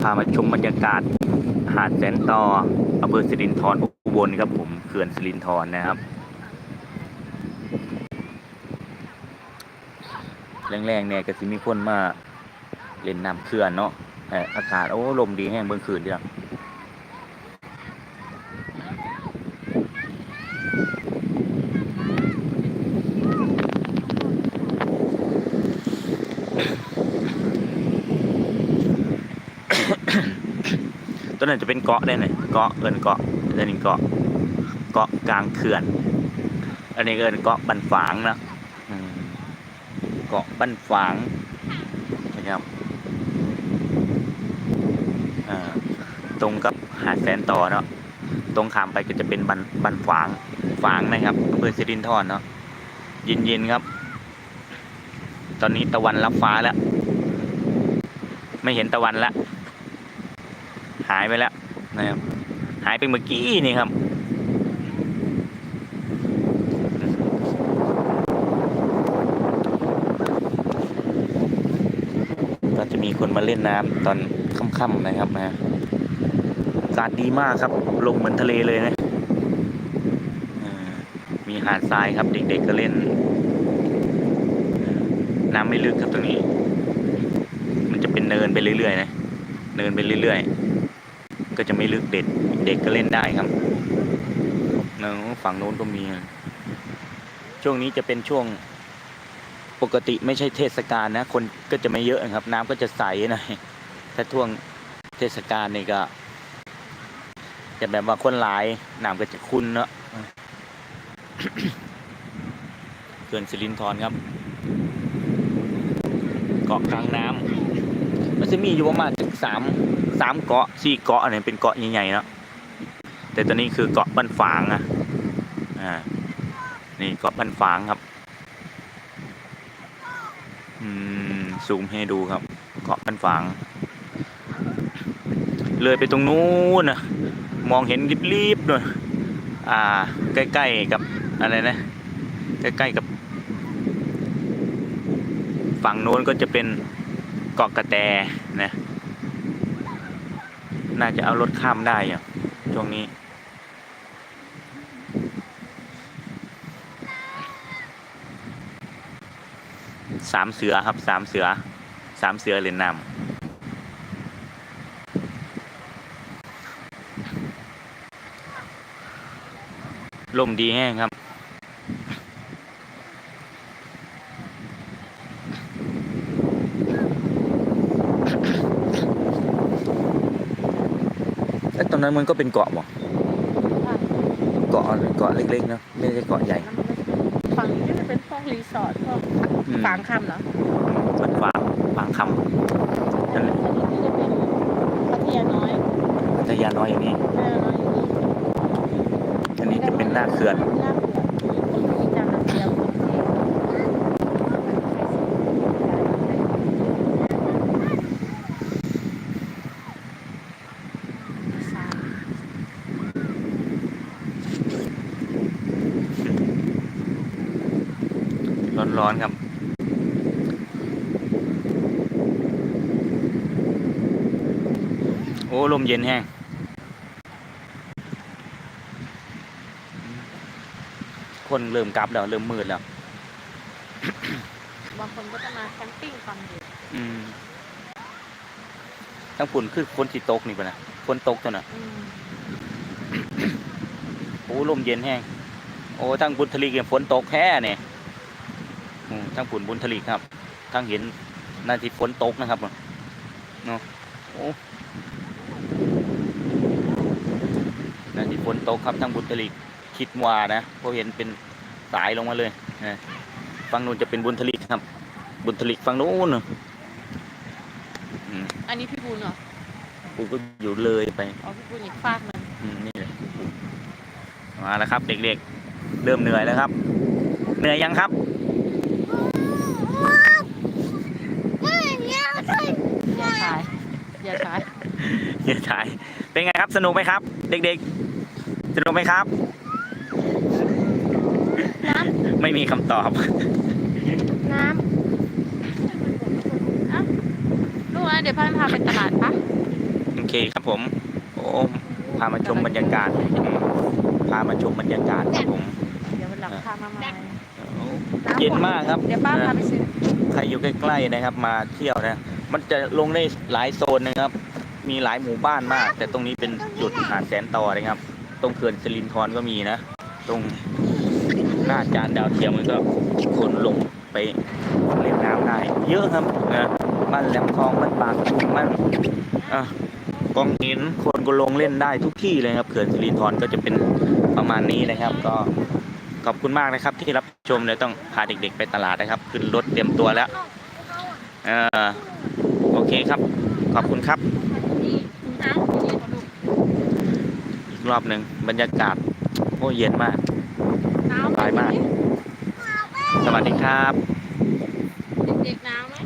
พามาชมบรรยากาศหาดแสนต่ออำเภอสิรินธรอุบลครับผมเขื่อนสิรินธรนะครับแรงๆเนี่ยก็สิมีคนมาเล่นน้ำเขื่อนเนาะอากาศโอ้ลมดีแห้งเบิ่งคืนเดียว ต้นนั้นจะเป็นเกาะได้หนเกาะเอินเกาะอันนี้เกาะเกาะกลางเขื่อน อันนี้เอินเกาะบันฝางนะเกาะบันฝางนะครับอ่าตรงกับหาดแสนต่อเนาะตรงขามไปก็จะเป็นบันบันฝางฝางนะครับอำเภอสิรินธรเนาะเย็นๆครับ ตอนนี้ตะวันรับฟ้าแล้ว ไม่เห็นตะวันละ หายไปแล้วนะครับหายไปเมื่อกี้นี่ครับก็จะมีคนมาเล่นน้ำตอนค่ำๆนะครับนะอากาศดีมากครับ ลงเหมือนทะเลเลยนะมีหาดทรายครับ เด็กๆก็เล่น น้ำไม่ลึกครับตรงนี้ มันจะเป็นเนินไปเรื่อยๆนะ เนินไปเรื่อยๆ ก็จะไม่ลึกเด็ดเด็กก็เล่นได้ครับเนาะฝั่งโน้นก็มี ช่วงนี้จะเป็นช่วงปกติไม่ใช่เทศกาลนะ คนก็จะไม่เยอะครับ น้ำก็จะใสหน่อยถ้าช่วงเทศกาลนี่ก็ จะแบบว่าคนหลายน้ำก็จะคุ้นเนาะเขื่อนสิรินธรครับเกาะกลางน้ำมันจะมีอยู่ประมาณถึงสาม สามเกาะสี่เกาะอันนี้เป็นเกาะใหญ่ๆเนาะแต่ตอนนี้คือเกาะบันฝางอะอ่านี่เกาะบันฝางครับอืมซูมให้ดูครับ เกาะบันฝาง เลยไปตรงนู้นนะมองเห็นริบๆเลยอ่า ใกล้ๆกับอะไรนะใกล้ๆกับ ฝั่งโน้นก็จะเป็นเกาะกระแต น่าจะเอารถข้ามได้อย่างช่วงนี้ สามเสือครับสามเสือ สามเสือเล่นนำลมดีแห้งครับ เอ๊ะต รงนั้นมันก็เป็นเกาะบ่เกาะเกาะเล็กๆเนอะไม่ใช่เกาะใหญ่ฝั่งนี้จะเป็นพวกรีสอร์ทพวกอืมฟางคำเหรอมันฟางฟางคำนั่นแหละอันนี้ก็จะเป็นพัทยาน้อยพัทยาน้อยอย่างนี้พัทยาน้อยอยู่นี่อันนี้จะเป็นหน้าเขื่อนหน้าเขื่อนมีจานเดียว ร้อนๆครับ โอ้ลมเย็นแห้งคนเริ่มกลับแล้ว เริ่มมืดแล้ว บางคนก็จะมาแคมปิ้งตอนเย็นอืมทั้งฝุ่นคือฝนสิตกนี่ปะนะฝนตกตัวน่ะอืมโอ้ลมเย็นแห้ง โอ้ทั้งบุญทลีกับฝนตกแค่เนี่ย อืมทั้งฝุ่นบุญทลีครับ ทั้งเห็นนาทีฝนตกนะครับเนาะโอ้นาทีฝนตกครับทั้งบุญทลีคิดว่านะเพราะเห็นเป็นสายลงมาเลยนะฝั่งนู้นจะเป็นบุญทลีครับ บุญทลีฝั่งนู้นน่ะอืมอันนี้พี่บุญเหรอกูก็อยู่เลยไปอ๋อพี่บุญอีกฝากหนึงอืมนี่เลยมาแล้วครับ เด็กๆ เริ่มเหนื่อยแล้วครับ เหนื่อยยังครับ อย่าชายอย่าชาย เฮียชาย เป็นไงครับ สนุกไหมครับ เด็กๆ สนุกไหมครับ น้ไม่มีคำตอบำ น้ำเอ้าลูกนะเดี๋ยวพ่อพาไปตลาดปะอครับผม โอ้พามาชมบรรยากาศอืมพามาชมบรรยากาศครับผม เดี๋ยววันหลังพามาใหม่โอ้เย็นมากครับเดี๋ยวป้าพาไปซื้อ ใครอยู่ใกล้ๆนะครับ มาเที่ยวนะ มันจะลงได้หลายโซนนะครับ มีหลายหมู่บ้านมาก แต่ตรงนี้เป็นจุดหาดแสนต่อนะครับ ตรงเขื่อนสิรินธรก็มีนะ ตรงหน้าจานดาวเทียมมันก็คนลงไปเล่นน้ำได้เยอะครับนะบ้านแหลมทองบ้านปากทุ่งบ้านอะกองหินคนก็ลงเล่นได้ทุกที่เลยครับเขื่อนสิรินธรก็จะเป็นประมาณนี้นะครับ ก็ขอบคุณมากนะครับ ที่รับชมเลยต้องพาเด็ก ๆ ไปตลาดนะครับ ขึ้นรถเตรียมตัวแล้วเออโอเคครับ ขอบคุณครับ อีกรอบหนึ่งบรรยากาศโอ้เย็นมากสบายมาก สวัสดีครับ เด็กๆน้ำไหม